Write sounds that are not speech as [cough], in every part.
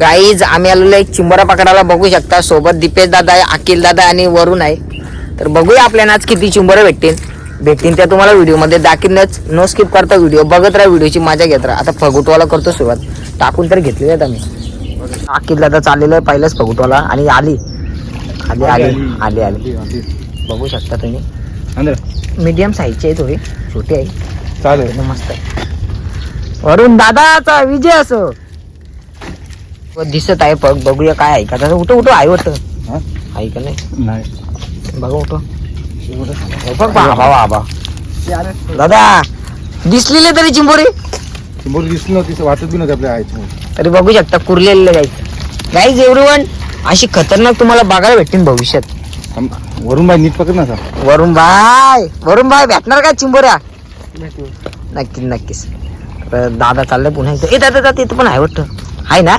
Guys आम्ही आलेलो एक चिंबोरा पकडायला बघू शकता सोबत दीपेश दादा आहे अखिल दादा आणि वरुण आहे. तर बघूया आपल्याला आज किती चिंबोरं भेटतील. भेटतील त्या तुम्हाला व्हिडिओमध्ये. दाखीनच नो स्किप करता व्हिडिओ. बघत राहा व्हिडिओची मजा घेत राहा. आता फगुटवाला करतो सुरुवात. टाकून तर घेतलेले आहेत आम्ही. अखिल दादा चाललेलं आहे पहिलंच फगुटवाला. आणि आली. आली आली आली आली. बघू शकता तुम्ही. मीडियम साईजची आहे थोडी. छोटी आहे. चालेल. मस्त आहे. वरून दादाचा विजय असो. दिसत आहे बघ बघूया काय आहे का त्याचं उठो उठो आहे वाटतं हा? आहे का नाही? नाही. बघा उठो हो बघ दादा दिसलेले तरी चिंबोरी बोल दिसली नव्हती वाटत बी नव्हती आपल्या आईची तरी बघू शकता कुरलेले गाईज गाईज एव्हरीवन अशी खतरनाक तुम्हाला बघायला भेटतील भविष्यात. वरून बाई नीट पकड ना आता. वरुण भाई वरुण भाई भेटणार का चिंबोऱ्या? नक्कीच नक्कीच. तर दादा चाललंय पुन्हा एकदा. ए दादा दादा इथं पण आहे वाटतं. आहे ना?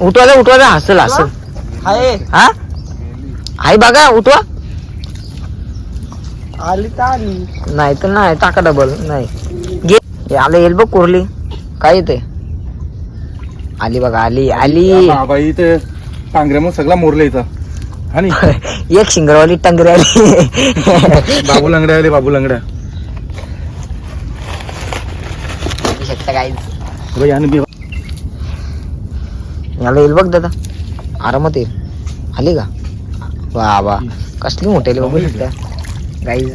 उठवायला उठवायला हसल हसल. हा? आहे बघा उठवा. आली तर आली. नाही तर नाही टाका डबल नाही. घे. आलं येईल बघ कुरली. काय येते आली बघा आली आली. या बाई इथे पांघऱ्यामुळे सगळा मोरला इथं. आणि [laughs] एक शिंगरवाली टंगरी आली. [laughs] बाबू लंगड्या आले बाबू लंगड्या. शकता काय याला येईल बघ दादा. आरामात येईल. आली का? वा वा कसली मोठी बघू शकता गाईज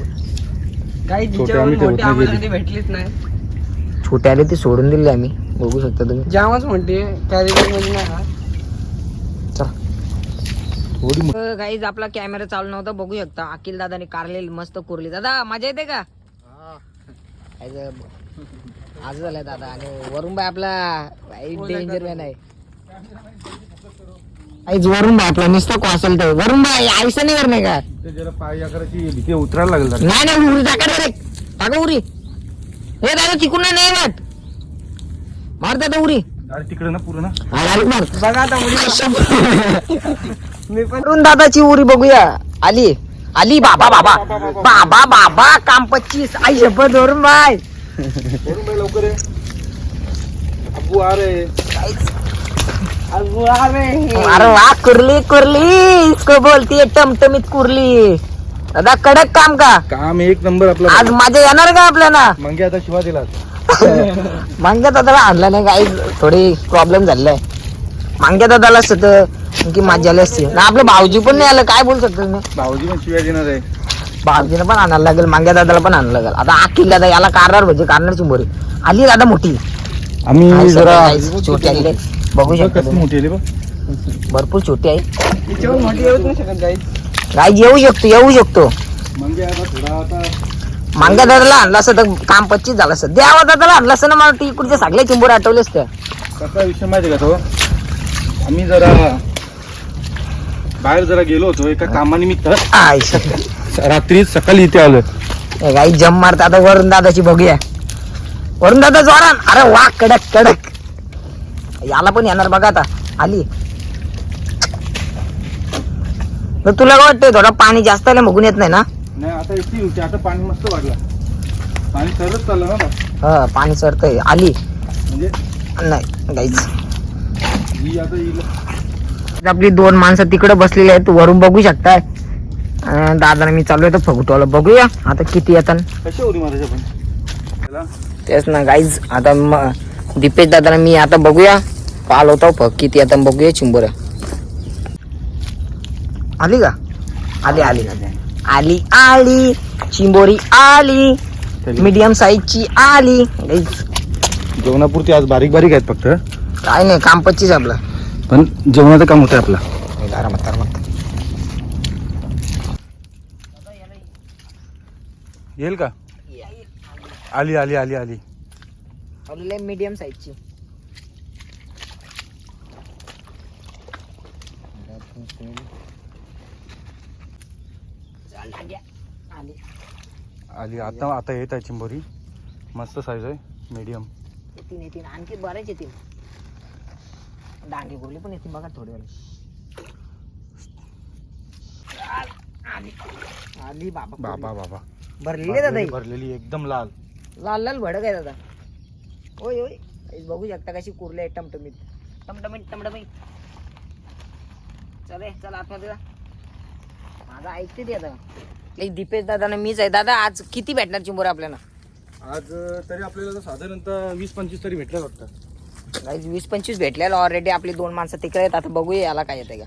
भेटलीच नाही. छोटे आले ते सोडून दिले आम्ही. बघू शकता तुम्ही. जामच म्हणते कॅरी मध्ये नाही हा. थोडी मो- गाईज आपला कॅमेरा चालू नव्हता. बघू शकता. अखिल दादाने कारलेली मस्त कुरली. दादा मजा येते का? आज झालाय दादा. आणि वरुण भाई आपला डेंजर मॅन आहे. आईज वरुण भाई आपला नुसतं कॉसल तर वरुण भाई आयुष्य नाही करणार का? ते जरा पाय करायची भीती उतरायला लागेल. नाही नाही उरी टाका डायरेक्ट टाका उरी. हे दादा तिकून नाही नाही वाट मार दादा उरी. अरे तिकडे ना पूर्ण हा, डायरेक्ट मार. बघा आता मुली [laughs] मी पण वरुण दादाची उरी बघूया. आली. आली बाबा बाबा. बाबा बाबा काम पच्चीस. आई शपथ वरुण भाई वरून बाई लवकर ये. अब्बू आ रे. अगो अरे अरे वा कुर्ली कुर्ली. इसको बोलती टमटमीत कुर्ली. दादा कडक काम का? काम एक नंबर आपला. आज माझ्या येणार का आपल्याला? मग आता शिवा दिला. [laughs] मांग्या दादाला आणला नाही काही थोडी प्रॉब्लेम झालेला आहे. मांग्या दादाला असत की माझ्या आली असते. ना आपलं भाऊजी पण नाही आलं काय बोलू शकतो तुम्ही भाऊजी पण शिव्या देणार आहे. भाऊजीने पण आणायला लागेल मांग्या दादाला पण आणायला लागेल. आता अखिल दादा याला कारणार म्हणजे कारणार चिंबोरी आली दादा मोठी. आम्ही जरा छोटी आली. बघू शकता तुम्ही. मोठी आली बघ. भरपूर छोटी आहे. तिच्यावर मोठी येऊच नाही शकत गाई काय येऊ शकतो येऊ शकतो. म्हणजे आता थोडा आता मांग्या दादाला आणला असं तर काम पच्चीस झालं असं देवा दादाला आणलं असं ना मला ती इकडचे सगळे चिंबोरे आठवले असते. कसा विषय माहिती का तो? आम्ही जरा बाहेर जरा गेलो होतो एका कामानिमित्त. आय. रात्री सकाळी इथे ए गाई जम मारता आता वरुण दादाची बघूया वरुण दादा जोरान अरे वा कडक कडक. याला पण येणार बघा आता. आली. तर तुला काय वाटतंय थोडं पाणी जास्त आलं बघून येत नाही ना? नाही आता इथे होती आता पाणी मस्त वाढलं. पाणी सरच चाललं ना आता. हा पाणी चढतंय आली. म्हणजे? नाही गाईच ही आता येईल आपली दोन माणसं तिकडे बसलेली आहेत. वरून बघू शकताय. अं, दादाने मी चालू आहे तर फगुटवाला बघूया. आता किती येतात. कशी त्याला तेच ना गाईज आता म- दीपेश दादाला मी आता बघूया. पाल होता फग किती आता बघूया चिंबोऱ्या आली का? आली आली. आली आली. चिंबोरी आली. मीडियम साईजची आली. जेवणापुरती आज बारीक बारीक आहेत फक्त. काय नाही काम पच्चीस आपलं. पण जेवणाचं काम होतं आपलं. आरामात आरामात येईल का? आली आली आली आली. मीडियम साईजची. आली. आता आता येत आहे चिंबोरी. मस्त साईज आहे. मीडियम येतील येतील आणखी बरेच येतील डांगे गोरले पण येतील बघा थोडे वेळ आली बाबा बाबा बाबा. भरलेली दादा. भरलेली एकदम लाल. लाल लाल भडक आहे दादा. होय होय बघू शकता कशी कुरले टमटमीत. टमटमीत टमटमीत. चल रे चल आतमध्ये जा. माझा ऐकते ते आता. दीपेश दादा ना मीच आहे. दादा आज किती भेटणार चिंबोरे आपल्याला? आज तरी आपल्याला साधारणतः वीस पंचवीस तरी भेटलं वाटतं. Guys, वीस पंचवीस भेटलेलं ऑलरेडी आपली दोन माणसं तिकडे आहेत. आता बघूया याला काय येते का.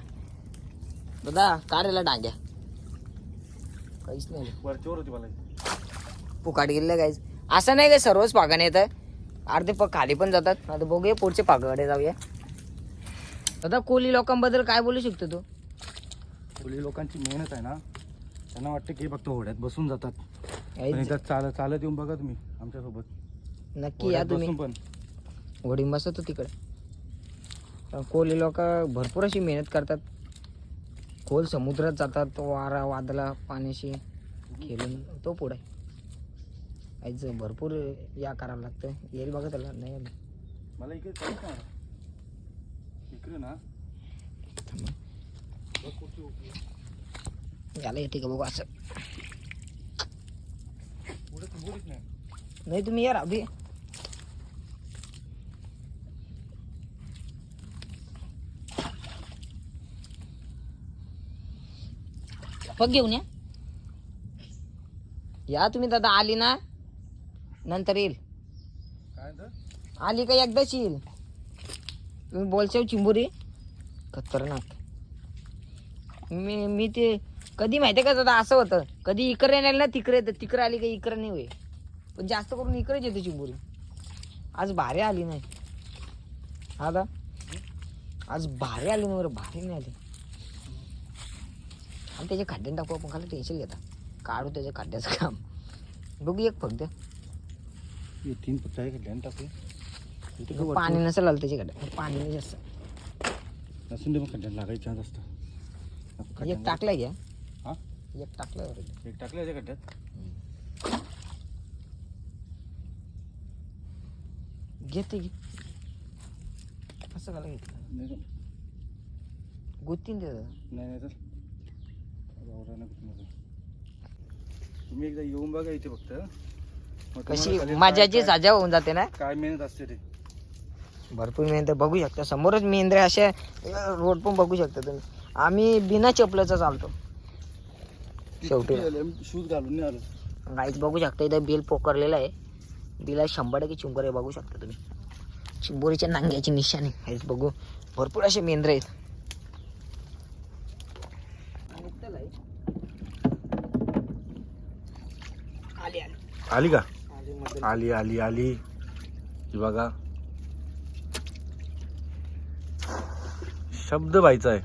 दादा का रेला डांग्या. काहीच नाही. रे. वरच्यावर होती मला फुकाट गेले काहीच असं नाही का सर्वच पागाने येत अर्धे पग खाली पण जातात. आता बघूया पुढचे पागाकडे जाऊया. दादा कोली लोकांबद्दल काय बोलू शकतो तू? कोळी लोकांची मेहनत आहे ना त्यांना वाटतं की फक्त होड्यात बसून जातात. पण चालत चालत येऊन बघा तुम्ही आमच्यासोबत. नक्की या होड्यात तुम्ही. बसून पण. वडील बसतो तिकडे. कोली लोक भरपूर अशी मेहनत करतात. खोल समुद्रात जातात वारा वादला पाण्याशी खेळून. तो पुढे आईच भरपूर या करावं लागतं. येईल बघा त्याला नाही आलं. मला इकडे चालत इकडे ना. याला येते का बघू असं. नाही तुम्ही या राबी बघ घेऊन या. या तुम्ही दादा आली ना नंतर येईल. आली का एकदाच येईल. तुम्ही बोलशाव हो चिंबुरी? खतरनाक. मी मी ते कधी माहितीये का दादा असं होतं. कधी इकडे नाही ना तिकडे तर तिकडे आली का इकडे नाही होय पण जास्त करून इकडेच येते चिंबुरी. आज भारी आली नाही. हा दा? आज भारी आली नाही बरं भारी नाही आली. आणि त्याच्या खड्ड्यात टाकू आपण खाली टेन्शन घेता. काढू त्याच्या खड्ड्याचं काम. बघू एक फक्त. तीन पत्ता आहे टाकू पाणी? नसेल आलं त्याच्याकडे. पाणी नाही जास्त. नसून दे मग खड्ड्यात लागायची चान्स असतं. एक टाकलाय घ्या. हा? एक टाकलाय already. एक टाकलं याच्या खड्ड्यात? घेते घे असं घाला घेतलं? नाही तर- गोतीन ते नाही नाही तर वावरा नको तुम्हाला. तुम्ही एकदा येऊन बघा इथे फक्त. मग तुम्हाला कशी मजाची काय- साजा होऊन जाते ना? काय मेहनत असते ते. भरपूर मेहनत आहे. बघू शकता. समोरच मेंद्रे अशा रोड पण बघू शकता तुम्ही. आम्ही बिना चपलाचा चालतो. शेवटी. शूज घालून नाही आलो. गाईच बघू शकता इथं बिल पोकरलेलं आहे. बिला शंभर टक्के चिंबोरे बघू शकता तुम्ही. चिंबोरीच्या नांग्याची निशाणी. हेच बघू. भरपूर असे मेंद्रे आहेत. आली आली. आली का? आली. आली आली बघा. शब्द बाईचा आहे.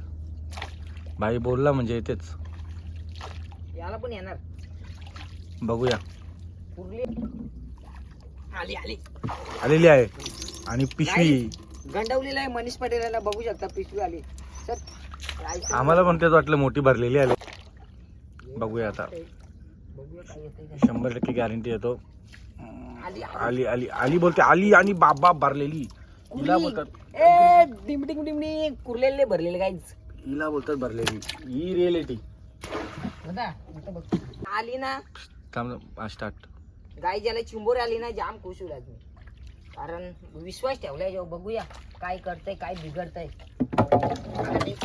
बाई बोलला म्हणजे येतेच. याला पण येणार. बघूया. आली आली. आलेली आहे. आणि पिशवी. गंडवलेला आहे मनीष पटेलाला बघू शकता पिशवी आली. सर. आम्हाला पण तेच वाटलं मोठी भरलेली आली. बघूया आता. बघूया काय येतंय का. शंभर टक्के गॅरंटी येतो. आली. आली आली. आली बोलते आली आणि बाबा भरलेली. हिला. बोलतात. ए डिमडिंग डिमडिंग कुरलेले भरलेले काहीच हिला बोलतात भरलेली. ही रिअलिटी आली ना. थांब स्टार्ट गाय ज्याला चिंबोर आली ना जाम खुश होईल आज मी. कारण विश्वास ठेवलाय जेव्हा बघूया काय करतंय काय बिघडतंय. आणि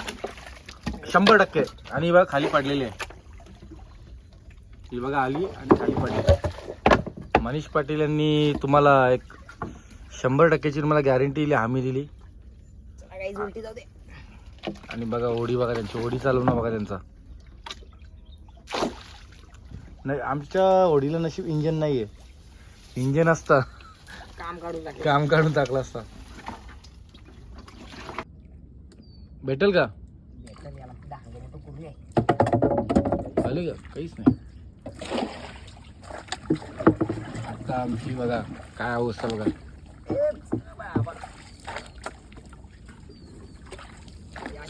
शंभर टक्के. आणि ही बघा खाली पडलेली आहे. ही बघा आली आणि खाली पडली. मनीष पाटील यांनी तुम्हाला एक शंभर टक्क्याची तुम्हाला गॅरंटी दिली हमी दिली. चला काही उलटी जाऊ दे. आणि बघा ओढी बघा त्यांची ओढी चालवणं बघा त्यांचा. नाही आमच्या ओढीला नशीब इंजन नाहीये. इंजन असतं. काम काढून टाकलं. काम काढून टाकलं असतं. भेटेल का? भेटलं याला दहा मोठं कुर्ली आहे. आले का? काहीच नाही. आता आमची बघा काय अवस्था बघा.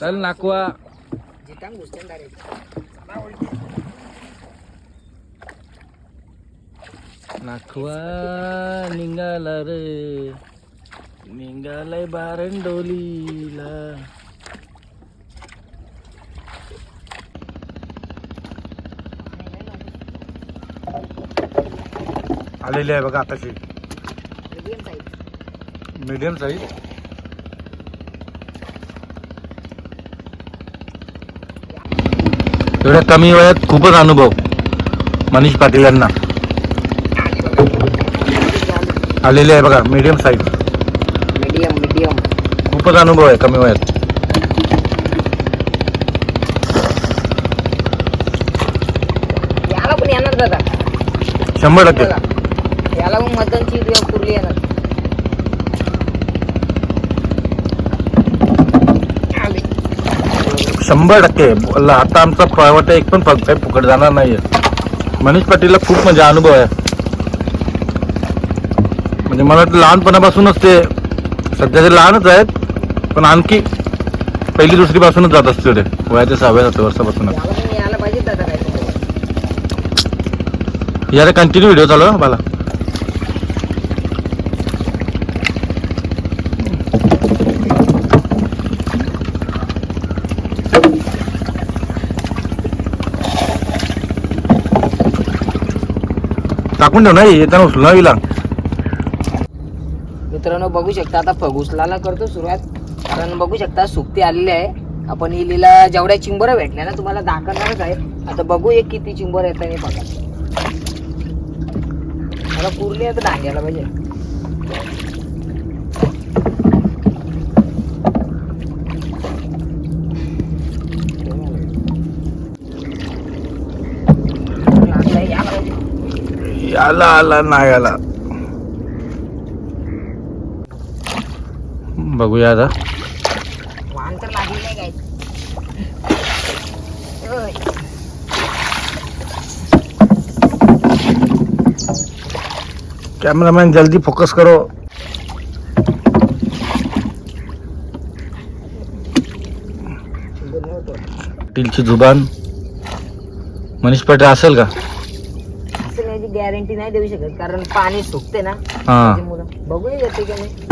चल नाकवा. नाखवा निघाला रे. निघालाय बारंडोलीला. आलेली आहे बघा आताची मीडियम साईज मीडियम साईज एवढ्या कमी वयात खूपच अनुभव मनीष पाटील यांना. आलेले आहे बघा मीडियम साईज मीडियम मीडियम खूपच अनुभव आहे कमी वयात. याला पण येणार दादा शंभर टक्के. याला पण मतदानची पुरली येणार आली. शंभर टक्के. आता आमचा पावट एक पण फुकट जाणार नाहीये. मनीष पाटीलला खूप म्हणजे अनुभव आहे. म्हणजे मला वाटतं लहानपणापासूनच ते सध्या ते लहानच आहेत पण आणखी पहिली दुसरी पासूनच जात असते ते. वयाच्या सहाव्या सातव्या वर्षापासूनच याला कंटिन्यू व्हिडिओ चालू आहे मला टाकून ठेव नाही येताना उचलून मित्रांनो बघू शकता आता फगुसलाला करतो सुरुवात. कारण बघू शकता सुकती आलेली आहे. आपण इलीला जेवढ्या चिंबर भेटल्या ना तुम्हाला दाखवणारच आहे. आता बघू एक किती चिंबर येत आहे बघा. मला पुरली आता डांग्याला पाहिजे लागलाय, या पाहिजे. याला आला नाही आला. बघूया आता. वाहन तर लागलेलं आहे काय? ओय. कॅमेरामॅन जल्दी फोकस करो. टीलची जुबान. मनीष पाटील असेल का? गॅरंटी नाही देऊ शकत कारण पाणी सुकते ना. हा. त्याच्यामुळं. बघूया येते का नाही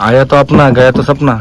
आया तो अपना गया तो सपना.